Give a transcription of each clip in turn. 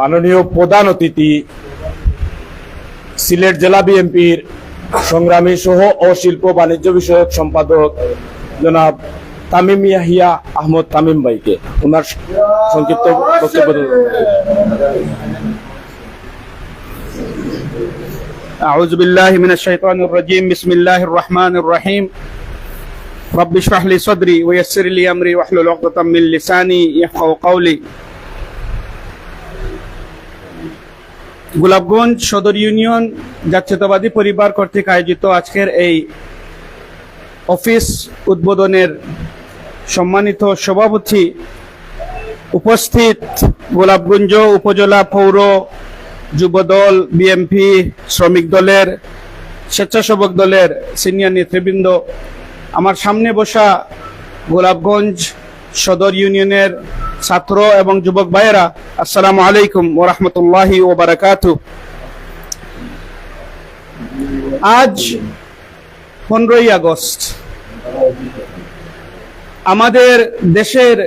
মাননীয় প্রধান অতিথি সিলেট জেলা বিএনপির সংগ্রামী সহ ও শিল্প বাণিজ্য বিষয়ক সম্পাদক জনাব তামিম ইয়াহিয়া আহমদ তামিম ভাইকে ওনার সংক্ষিপ্ত বক্তব্য দেবেন। أعوذ بالله من الشيطان الرجيم بسم الله الرحمن الرحيم رب اشرح لي صدري ويسر لي أمري واحلل عقدة من لساني يفقهوا قولي গোলাপগঞ্জ সদর ইউনিয়ন জাতীয়তাবাদী পরিবার কর্তৃক আয়োজিত আজকের এই অফিস উদ্বোধনের সম্মানিত সভাপতি উপস্থিত গোলাপগঞ্জ উপজেলা পৌর যুবদল, বিএমপি, শ্রমিক দলের, স্বেচ্ছাসেবক দলের সিনিয়র নেতৃবৃন্দ। আমার সামনে বসা গোলাপগঞ্জ সদর ইউনিয়নের ছাত্র এবং যুবক ভাইয়েরা, আসসালামু আলাইকুম ও রহমতুল্লাহি ও বারাকাতু আজ পনেরোই আগস্ট। আমাদের দেশের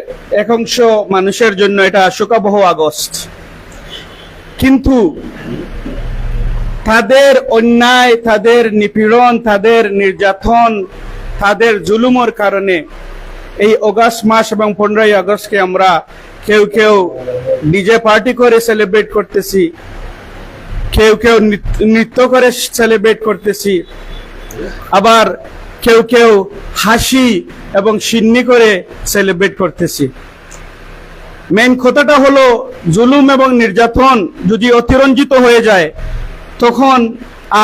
একাংশ মানুষের জন্য এটা শোকাবহ আগস্ট। কিন্তু তাদের অন্যায়, তাদের নিপীড়ন, তাদের নির্যাতন, তাদের জুলুমের কারণে এই অগাস্ট মাস এবং পনেরোই আগস্টকে আমরা কেউ কেউ ডিজে পার্টি করে সেলিব্রেট করতেছি, কেউ কেউ নৃত্য করে সেলিব্রেট করতেছি, আবার কেউ কেউ হাসি এবং সিন্নি করে সেলিব্রেট করতেছি। মেন কথাটা হলো, জুলুম এবং নির্যাতন যদি অতিরঞ্জিত হয়ে যায়, তখন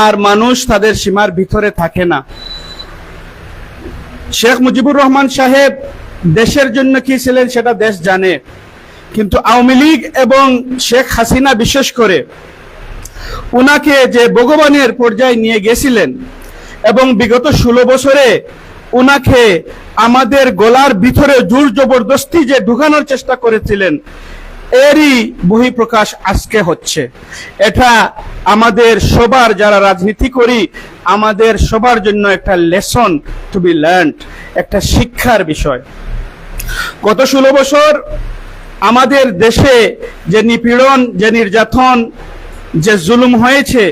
আর মানুষ তাদের সীমার ভিতরে থাকে না। শেখ মুজিবুর রহমান সাহেব দেশের জন্য কি ছিলেন সেটা দেশ জানে। কিন্তু আওয়ামী লীগ এবং শেখ হাসিনা বিশেষ করে, উনাকে যে ভগবানের পর্যায়ে নিয়ে গেছিলেন এবং বিগত ষোলো বছরে উনাকে আমাদের গলার ভিতরে জোর জবরদস্তি যে ঢুকানোর চেষ্টা করেছিলেন এরই বহিঃপ্রকাশ আজকে হচ্ছে। এটা আমাদের সবার যারা রাজনীতি করি, আমাদের সবার জন্য একটা লেসন টু বি লার্ন একটা শিক্ষার বিষয়। গত ষোলো বছর আমাদের দেশে যে নিপীড়ন, যে নির্যাতন, যে জুলুম হয়েছে,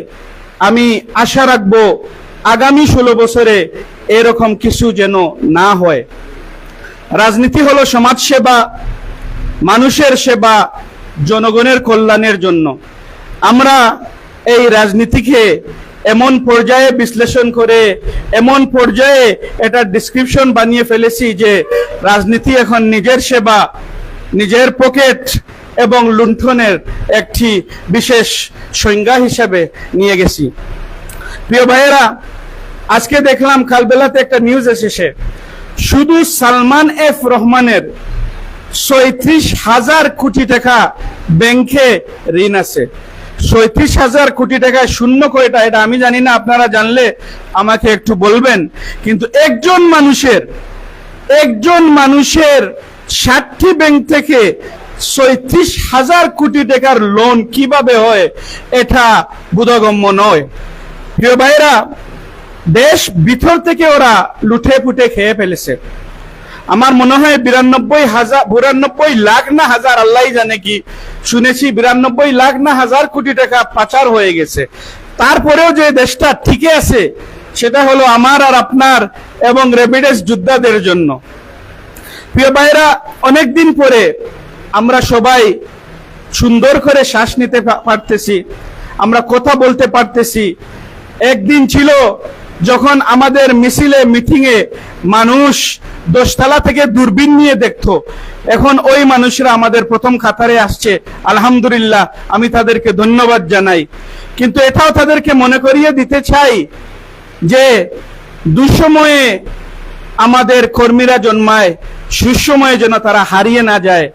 আমি আশা রাখব আগামী ষোলো বছরে এরকম কিছু যেন না হয়। রাজনীতি হলো সমাজসেবা মানুষের সেবা জনগণের কল্যাণের জন্য। আমরা এই রাজনীতিকে এমন পর্যায়ে বিশ্লেষণ করে, এমন পর্যায়ে এটা ডিসক্রিপশন বানিয়ে ফেলেছি যে রাজনীতি এখন নিজের সেবা, নিজের পকেট এবং লুণ্ঠনের একটি বিশেষ সংজ্ঞা হিসেবে নিয়ে গেছি। প্রিয় ভাইয়েরা, আজকে দেখলাম কালবেলাতে একটা নিউজ এসেছে। শুধু সালমান এফ রহমানের ছয়ত্রিশ হাজার কোটি টাকা ব্যাংকে ঋণ আছে। ছয়ত্রিশ হাজার কোটি টাকায় শূন্য কয়টা, এটা আমি জানি না, আপনারা জানলে আমাকে একটু বলবেন। কিন্তু একজন মানুষের একজন মানুষের ষাটটি ব্যাংক থেকে ছয়ত্রিশ হাজার কোটি টাকার লোন কীভাবে হয়, এটা বোধগম্য নয়। প্রিয় ভাইরা দেশ ভিতর থেকে ওরা লুটে পুটে খেয়ে ফেলেছে। আমার মনে হয় বিরানব্বই হাজার, বিরানব্বই লাখ না হাজার, আল্লাহ জানে কি। শুনেছি বিরানব্বই লাখ না হাজার কোটি টাকা পাচার হয়ে গেছে। তারপরেও যে দেশটা ঠিকই আছে, সেটা হলো আমার আর আপনার এবং রেমিডেন্স যোদ্ধাদের জন্য। প্রিয় ভাইরা অনেকদিন পরে আমরা সবাই সুন্দর করে শ্বাস নিতে পারতেছি, আমরা কথা বলতে পারতেছি। একদিন ছিল যখন আমাদের মিছিলে, মিটিংয়ে মানুষ দশতলা থেকে দূরবীন নিয়ে দেখতো। এখন ওই মানুষরা আমাদের প্রথম খাতারে আসছে, আলহামদুলিল্লাহ, আমি তাদেরকে ধন্যবাদ জানাই। কিন্তু এটাও তাদেরকে মনে করিয়ে দিতে চাই যে, দুঃসময়ে আমাদের কর্মীরা জন্মায়, সুসময়ে যেন তারা হারিয়ে না যায়।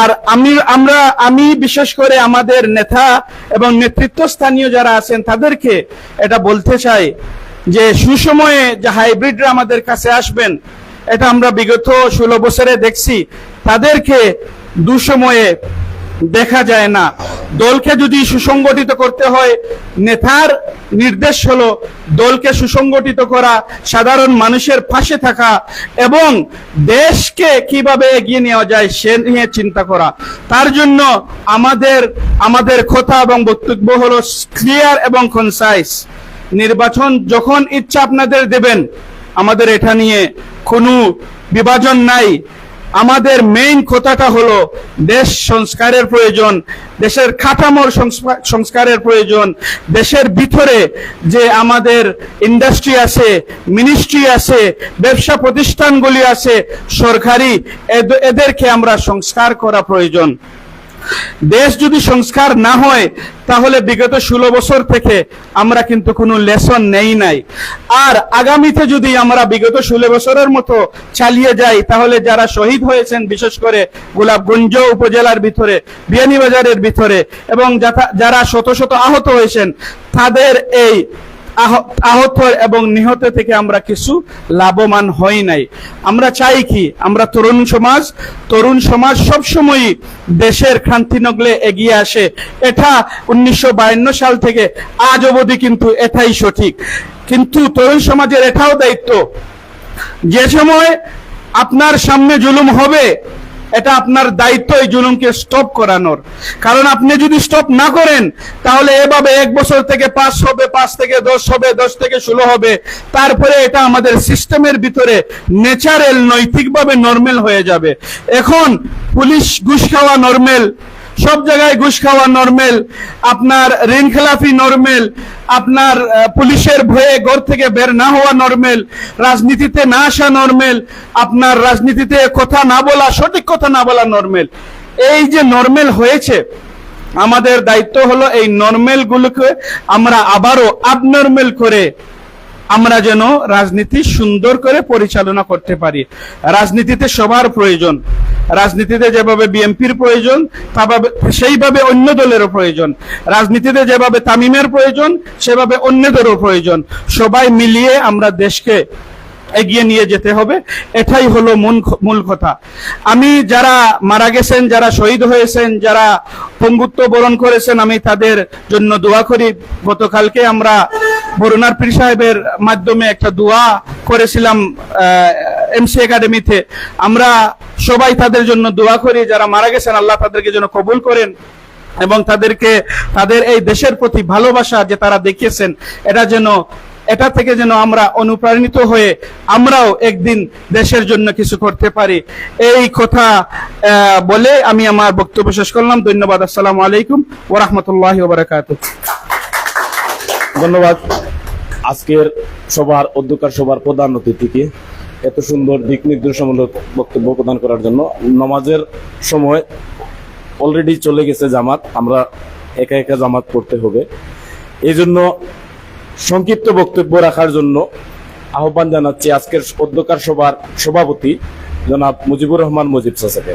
আর আমি, আমরা, আমি বিশেষ করে আমাদের নেতা এবং নেতৃত্ব স্থানীয় যারা আছেন তাদেরকে এটা বলতে চাই যে, সুসময়ে যে হাইব্রিডরা আমাদের কাছে আসবেন এটা আমরা বিগত ষোলো বছরে দেখছি। তাদেরকে দুসময়ে দেখা যায় না। দলকে যদি সুসংগঠিত করতে হয়, নেতার নির্দেশ হলো দলকে সুসংগঠিত করা, সাধারণ মানুষের পাশে থাকা এবং দেশকে কীভাবে এগিয়ে নেওয়া যায় সে নিয়ে চিন্তা করা। তার জন্য আমাদের আমাদের কথা এবং বক্তব্য হলো ক্লিয়ার এবং কনসাইজ নির্বাচন যখন ইচ্ছা আপনাদের দেবেন আমাদের এটা নিয়ে কোনো বিভাজন নাই। আমাদের মেইন কথাটা হলো দেশ সংস্কারের প্রয়োজন, দেশের কাঠামোর সংস্কা- সংস্কারের প্রয়োজন, দেশের ভিতরে যে আমাদের ইন্ডাস্ট্রি আছে মিনিস্ট্রি আছে, ব্যবসা প্রতিষ্ঠানগুলি আছে, সরকারি এদ- এদেরকে আমরা সংস্কার করা প্রয়োজন। দেশ যদি সংস্কার না হয়, তাহলে বিগত ষোলো বছর থেকে আমরা কিন্তু কোনো লেসন নেই নাই। আর আগামীতে যদি আমরা বিগত ষোলো বছরের মতো চালিয়ে যাই, তাহলে যারা শহীদ হয়েছেন, বিশেষ করে গোলাপগঞ্জ উপজেলার ভিতরে, বিয়ানীবাজারের ভিতরে, এবং যারা শত শত আহত হয়েছেন, তাদের এই আহত এবং নিহত থেকে আমরা কিছু লাভবান হই নাই। আমরা চাই কি? আমরা তরুণ সমাজ তরুণ সমাজ সবসময় দেশের ক্রান্তি নগলে এগিয়ে আসে। এটা উনিশশো বায়ান্ন সাল থেকে আজ অবধি কিন্তু এটাই সঠিক। কিন্তু তরুণ সমাজের এটাও দায়িত্ব। যে সময় আপনার সামনে জুলুম হবে এটা আপনার দায়িত্ব এই জুলুমকে স্টপ করানোর। কারণ আপনি যদি স্টপ না করেন, তাহলে এভাবে এক বছর থেকে পাঁচ হবে, পাঁচ থেকে দশ হবে, দশ থেকে ষোলো হবে। তারপরে এটা আমাদের সিস্টেমের ভিতরে ন্যাচারাল নৈতিকভাবে নর্মেল হয়ে যাবে। এখন পুলিশ ঘুষ খাওয়া নর্মাল সব জায়গায় ঘুষ খাওয়া নর্মেল আপনার ঋণ খেলাফি নর্মেল আপনার পুলিশের ভয়ে ঘর থেকে বের না হওয়া নর্মেল রাজনীতিতে না আসা নর্মেল আপনার রাজনীতিতে কথা না বলা, সঠিক কথা না বলা নর্মেল এই যে নর্মেল হয়েছে, আমাদের দায়িত্ব হলো এই নর্মেল গুলোকে আমরা আবারও abnormal করে আমরা যেন রাজনীতি সুন্দর করে পরিচালনা করতে পারি। রাজনীতিতে সবার প্রয়োজন। রাজনীতিতে যেভাবে বিএনপির প্রয়োজন সেইভাবে অন্য দলেরও প্রয়োজন। রাজনীতিতে যেভাবে তামিমের প্রয়োজন, সেভাবে অন্যদেরও প্রয়োজন। সবাই মিলিয়ে আমরা দেশকে এগিয়ে নিয়ে যেতে হবে। এটাই হলো মূল মূল কথা। আমি যারা মারা গেছেন, যারা শহীদ হয়েছেন, যারা পঙ্গুত্ব বরণ করেছেন, আমি তাদের জন্য দোয়া করি। গতকালকে আমরা বরুণার পীর সাহেবের মাধ্যমে একটা দোয়া করেছিলাম এমসি একাডেমিতে আমরা সবাই তাদের জন্য দোয়া করি, যারা মারা গেছেন, আল্লাহ তাদেরকে যেন কবুল করেন এবং তাদেরকে তাদের এই দেশের প্রতি ভালোবাসা যে তারা দেখিয়েছেন, এটা যেন, এটা থেকে যেন আমরা অনুপ্রাণিত হয়ে আমরাও একদিন দেশের জন্য কিছু করতে পারি। এই কথা বলে আমি আমার বক্তব্য শেষ করলাম। ধন্যবাদ। আসসালামু আলাইকুম ওরহমতুল্লাহ ধন্যবাদ। আজকের সবার অধ্যকার সবার প্রধান অতিথিকে এত সুন্দর দিক নির্দেশমূলক বক্তব্য প্রদান করার জন্য নমাজের সময় অলরেডি চলে গেছে জামাত, আমরা একা একা জামাত পড়তে হবে। এই জন্য সংক্ষিপ্ত বক্তব্য রাখার জন্য আহ্বান জানাচ্ছি আজকের অধ্যকার সভার সভাপতি জনাব মুজিবুর রহমান মুজিব চাচাকে